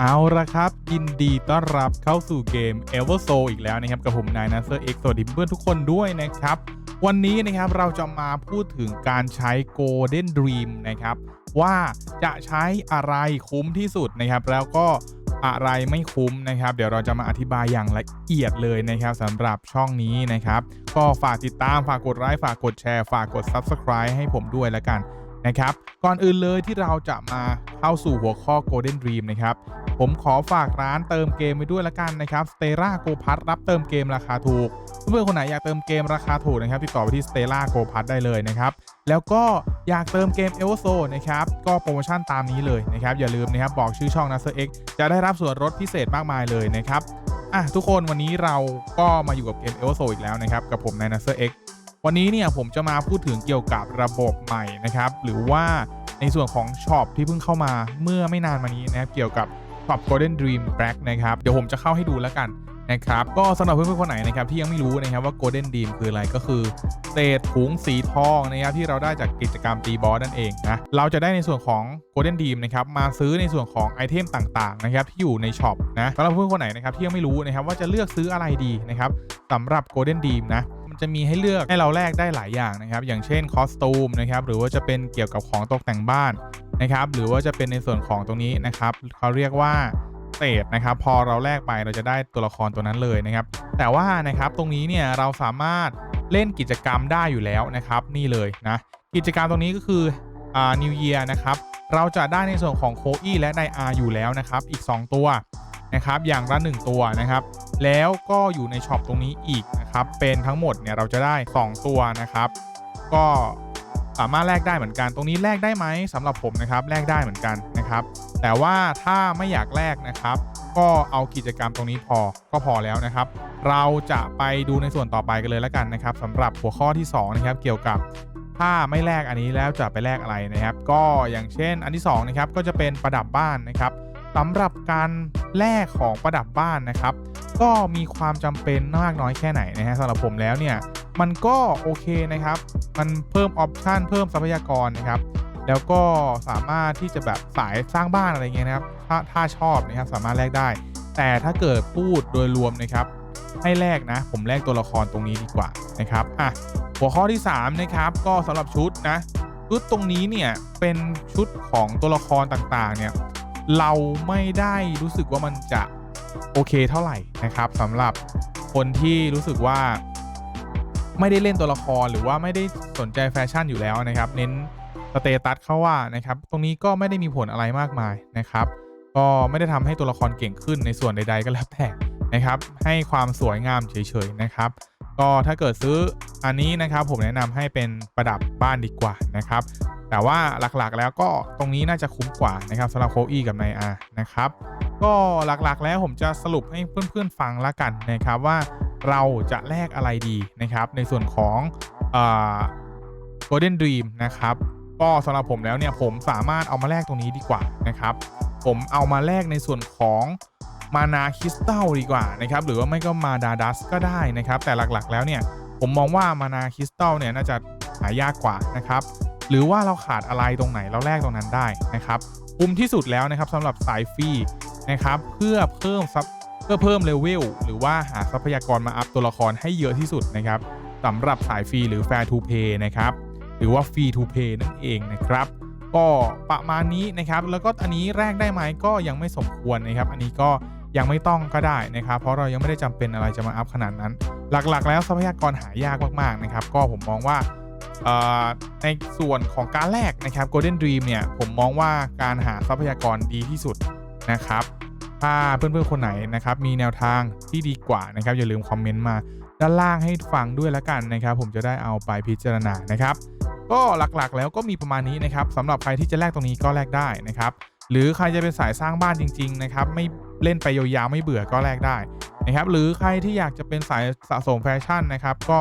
เอาละครับยินดีต้อนรับเข้าสู่เกม e v e r s o อีกแล้วนะครับ กับผมนายนัสเซอร์เอ็กซ์สวัสดีเพื่อนทุกคนด้วยนะครับ วันนี้นะครับเราจะมาพูดถึงการใช้ Golden Dream นะครับ ว่าจะใช้อะไรคุ้มที่สุดนะครับ แล้วก็อะไรไม่คุ้มนะครับ เดี๋ยวเราจะมาอธิบายอย่างละเอียดเลยนะครับสำหรับช่องนี้นะครับ ก็ฝากติดตามฝากกดไลค์ฝากกดแชร์ ฝากกด Subscribe ให้ผมด้วยล้วกัน นะครับ ก่อนอื่นเลยที่เราจะมาเข้าสู่หัวข้อ Golden Dream นะครับ ผมขอฝากร้านเติมเกมไปด้วยละกันนะครับ Stella Go p a s รับเติมเกมราคาถูก เพื่อนๆคนไหนอยากเติมเกมราคาถูกนะครับติดต่อไปที่ Stella Go p a s ได้เลยนะครับ แล้วก็อยากเติมเกม e v e r s o นะครับ ก็โปรโมชั่นตามนี้เลยนะครับ อย่าลืมนะครับบอกชื่อช่อง n a s e r X จะได้รับส่วนลดพิเศษมากมายเลยนะครับอะทุกคนวันนี้เราก็มาอยู่กับเกม e v e r s o อีกแล้วนะครับกับผมใน n a s e r X วันนี้เนี่ยผมจะมาพูดถึงเกี่ยวกับระบบใหม่นะครับ หรือว่าในส่วนของช็อปที่เพิ่งเข้ามาเมื่อไม่นานมานี้นะครับเกี่ยวกับช็อป Golden Dream Black นะครับเดี๋ยวผมจะเข้าให้ดูแล้วกันนะครับก็สำหรับเพื่อนๆคนไหนนะครับที่ยังไม่รู้นะครับว่า Golden Dream คืออะไรก็คือเศษถุงสีทองนะครับที่เราได้จากกิจกรรมตีบอสนั่นเองนะเราจะได้ในส่วนของ Golden Dream นะครับมาซื้อในส่วนของไอเทมต่างๆนะครับที่อยู่ในช็อปนะสำหรับเพื่อนๆคนไหนนะครับที่ยังไม่รู้นะครับว่าจะเลือกซื้ออะไรดีนะครับสำหรับ Golden Dream นะ จะมีให้เลือกให้เราแลกได้หลายอย่างนะครับ อย่างเช่นคอสตูมนะครับหรือว่าจะเป็นเกี่ยวกับของตกแต่งบ้านนะครับ หรือว่าจะเป็นในส่วนของตรงนี้นะครับเขาเรียกว่าเศษนะครับ พอเราแลกไปเราจะได้ตัวละครตัวนั้นเลยนะครับ แต่ว่านะครับตรงนี้เนี่ยเราสามารถเล่นกิจกรรมได้อยู่แล้วนะครับ นี่เลยนะกิจกรรมตรงนี้ก็คืออ่า New Year นะครับเราจะได้ในส่วนของโคอี้และไดอาอยู่แล้วนะครับ อีก 2 ตัวนะครับ อย่างละ 1 ตัวนะครับ แล้วก็อยู่ในช็อปตรงนี้อีกนะครับเป็นทั้งหมดเนี่ยเราจะได้ 2 ตัวนะครับ ก็สามารถแลกได้เหมือนกัน ตรงนี้แลกได้ไหมสำหรับผมนะครับแลกได้เหมือนกันนะครับ แต่ว่าถ้าไม่อยากแลกนะครับ ก็เอากิจกรรมตรงนี้พอก็พอแล้วนะครับ เราจะไปดูในส่วนต่อไปกันเลยแล้วกันนะครับสำหรับหัวข้อที่2นะครับเกี่ยวกับถ้าไม่แลกอันนี้แล้วจะไปแลกอะไรนะครับ ก็อย่างเช่นอันที่2นะครับก็จะเป็นประดับบ้านนะครับสำหรับการแลกของประดับบ้านนะครับ ก็มีความจำเป็นมากน้อยแค่ไหนนะฮะสำหรับผมแล้วเนี่ยมันก็โอเคนะครับ มันเพิ่มออปชันเพิ่มทรัพยากรนะครับแล้วก็สามารถที่จะแบบสายสร้างบ้านอะไรเงี้ยนะครับ ถ้าถ้าชอบนะครับสามารถแลกได้ แต่ถ้าเกิดพูดโดยรวมนะครับ ให้แลกนะ ผมแลกตัวละครตรงนี้ดีกว่านะครับอะหัวข้อที่3นะครับก็สำหรับชุดนะชุดตรงนี้เนี่ยเป็นชุดของตัวละครต่างๆเนี่ยเราไม่ได้รู้สึกว่ามันจะ โอเคเท่าไหร่นะครับสำหรับคนที่รู้สึกว่า ไม่ได้เล่นตัวละครหรือว่าไม่ได้สนใจแฟชั่นอยู่แล้วนะครับ เน้นสเตตัสเข้าว่านะครับ ตรงนี้ก็ไม่ได้มีผลอะไรมากมายนะครับ ก็ไม่ได้ทำให้ตัวละครเก่งขึ้นในส่วนใด ๆ ก็แล้วแต่นะครับ ให้ความสวยงามเฉยๆนะครับ ก็ถ้าเกิดซื้ออันนี้นะครับ ผมแนะนำให้เป็นประดับบ้านดีกว่านะครับ แต่ว่าหลักๆแล้วก็ตรงนี้น่าจะคุ้มกว่านะครับสำหรับโคอี้กับไนอานะครับ ก็หลักๆ แล้วผมจะสรุปให้เพื่อนๆฟังละกันนะครับว่าเราจะแลกอะไรดีนะครับ ในส่วนของเอ่อ Golden Dream นะครับก็สำหรับผมแล้วเนี่ยผมสามารถเอามาแลกตรงนี้ดีกว่านะครับ ผมเอามาแลกในส่วนของมานาคริสตัลดีกว่านะครับ หรือว่าไม่ก็มาดาดัสก็ได้นะครับ แต่หลักๆ แล้วเนี่ยผมมองว่ามานาคริสตัลเนี่ยน่าจะหายากกว่านะครับ หรือว่าเราขาดอะไรตรงไหนเราแลกตรงนั้นได้นะครับ คุ้มที่สุดแล้วนะครับสำหรับสายฟรีนะครับเพื่อเพิ่มซับเพื่อเพิ่มเลเวลหรือว่าหาทรัพยากรมาอัพตัวละครให้เยอะที่สุดนะครับสำหรับสายฟรีหรือ Fair to Pay นะครับหรือว่า Free to Pay นั่นเองนะครับก็ประมาณนี้นะครับ แล้วก็อันนี้แลกได้ไหมก็ยังไม่สมควรนะครับ อันนี้ก็ยังไม่ต้องก็ได้นะครับ เพราะเรายังไม่ได้จำเป็นอะไรจะมาอัพขนาดนั้น หลักๆ แล้วทรัพยากรหายากมากๆนะครับ ก็ผมมองว่า ในส่วนของการแลกนะครับ Golden Dream เนี่ย ผมมองว่าการหาทรัพยากรดีที่สุดนะครับ ถ้าเพื่อนๆคนไหนนะครับ มีแนวทางที่ดีกว่านะครับ อย่าลืมคอมเมนต์มาด้านล่างให้ฟังด้วยละกันนะครับ ผมจะได้เอาไปพิจารณานะครับ ก็หลักๆแล้วก็มีประมาณนี้นะครับสำหรับใครที่จะแลกตรงนี้ก็แลกได้นะครับ หรือใครจะเป็นสายสร้างบ้านจริง ๆ นะครับ ไม่เล่นไปยาวๆไม่เบื่อก็แลกได้นะครับ หรือใครที่อยากจะเป็นสายสะสมแฟชั่นนะครับ ก็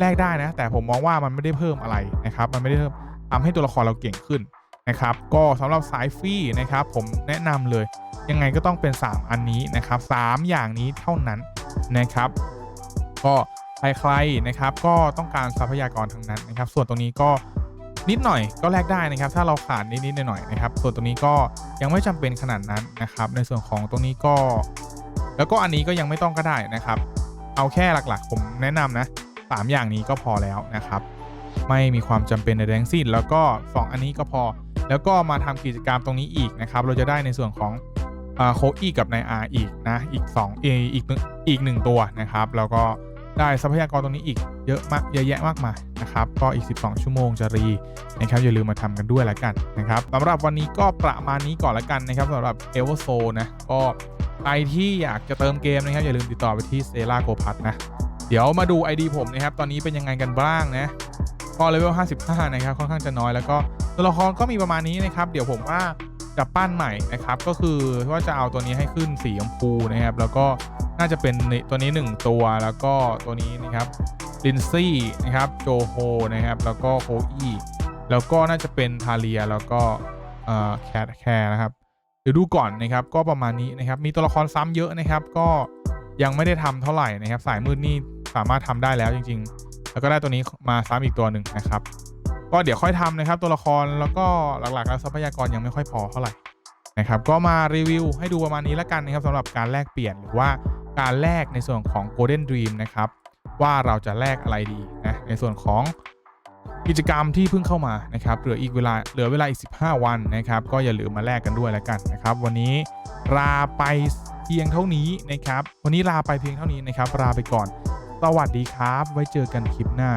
แลกได้นะ แต่ผมมองว่ามันไม่ได้เพิ่มอะไรนะครับ มันไม่ได้เพิ่มทำให้ตัวละครเราเก่งขึ้นนะครับ ก็สำหรับสายฟรีนะครับ ผมแนะนำเลย ยังไงก็ต้องเป็น 3 อันนี้นะครับ 3 อย่างนี้เท่านั้นนะครับ ก็ใครๆนะครับ ก็ต้องการทรัพยากรทั้งนั้นนะครับ ส่วนตรงนี้ก็นิดหน่อยก็แลกได้นะครับ ถ้าเราขาดนิดๆหน่อยๆนะครับ ส่วนตรงนี้ก็ยังไม่จำเป็นขนาดนั้นนะครับ ในส่วนของตรงนี้ก็ แล้วก็อันนี้ก็ยังไม่ต้องก็ได้นะครับ เอาแค่หลักๆ ผมแนะนำนะ สามอย่างนี้ก็พอแล้วนะครับ ไม่มีความจำเป็นใดทั้งสิ้น แล้วก็ 2 อันนี้ก็พอ แล้วก็มาทำกิจกรรมตรงนี้อีกนะครับ เราจะได้ในส่วนของโคอีกับนายอาอีกนะ อีก2เออีกหนึ่งอีก1ตัวนะครับ แล้วก็ได้ทรัพยากรตรงนี้อีกเยอะมากเยอะแยะมากมายนะครับ ก็อีก 12 ชั่วโมงจะรีนะครับ อย่าลืมมาทำกันด้วยละกันนะครับสำหรับวันนี้ก็ประมาณนี้ก่อนละกันนะครับสำหรับเอเวอร์โซนะ ก็ใครที่อยากจะเติมเกมนะครับ อย่าลืมติดต่อไปที่เซราโกพัทนะ เดี๋ยวมาดู ID ผมนะครับ ตอนนี้เป็นยังไงกันบ้างนะ ก็เลเวล 55 นะครับ ค่อนข้างจะน้อย แล้วก็ตัวละครก็มีประมาณนี้นะครับ เดี๋ยวผมว่าจะปั้นใหม่นะครับ ก็คือว่าจะเอาตัวนี้ให้ขึ้นสีชมพูนะครับ แล้วก็น่าจะเป็นตัวนี้ 1 ตัว แล้วก็ตัวนี้นะครับ ลินซี่นะครับ โจโฮนะครับ แล้วก็โคอี้แล้วก็น่าจะเป็นทาเลีย แล้วก็แคทแคร์นะครับ เดี๋ยวดูก่อนนะครับ ก็ประมาณนี้นะครับ มีตัวละครซ้ำเยอะนะครับ ก็ยังไม่ได้ทำเท่าไหร่นะครับ สายมืดนี่ สามารถทำได้แล้วจริง ๆ แล้วก็ได้ตัวนี้มาซ้ำอีกตัวหนึ่งนะครับ ก็เดี๋ยวค่อยทำนะครับ ตัวละครแล้วก็หลักๆแล้วทรัพยากรยังไม่ค่อยพอเท่าไหร่นะครับ ก็มารีวิวให้ดูประมาณนี้แล้วกันนะครับสำหรับการแลกเปลี่ยนหรือว่าการแลกในส่วนของ Golden Dream นะครับ ว่าเราจะแลกอะไรดีนะในส่วนของกิจกรรมที่เพิ่งเข้ามานะครับเหลืออีกเวลาเหลือเวลาอีก 15 วันนะครับ ก็อย่าลืมมาแลกกันด้วยแล้วกันนะครับ วันนี้ลาไปเพียงเท่านี้นะครับ วันนี้ลาไปเพียงเท่านี้นะครับลาไปก่อน สวัสดีครับ ไว้เจอกันคลิปหน้า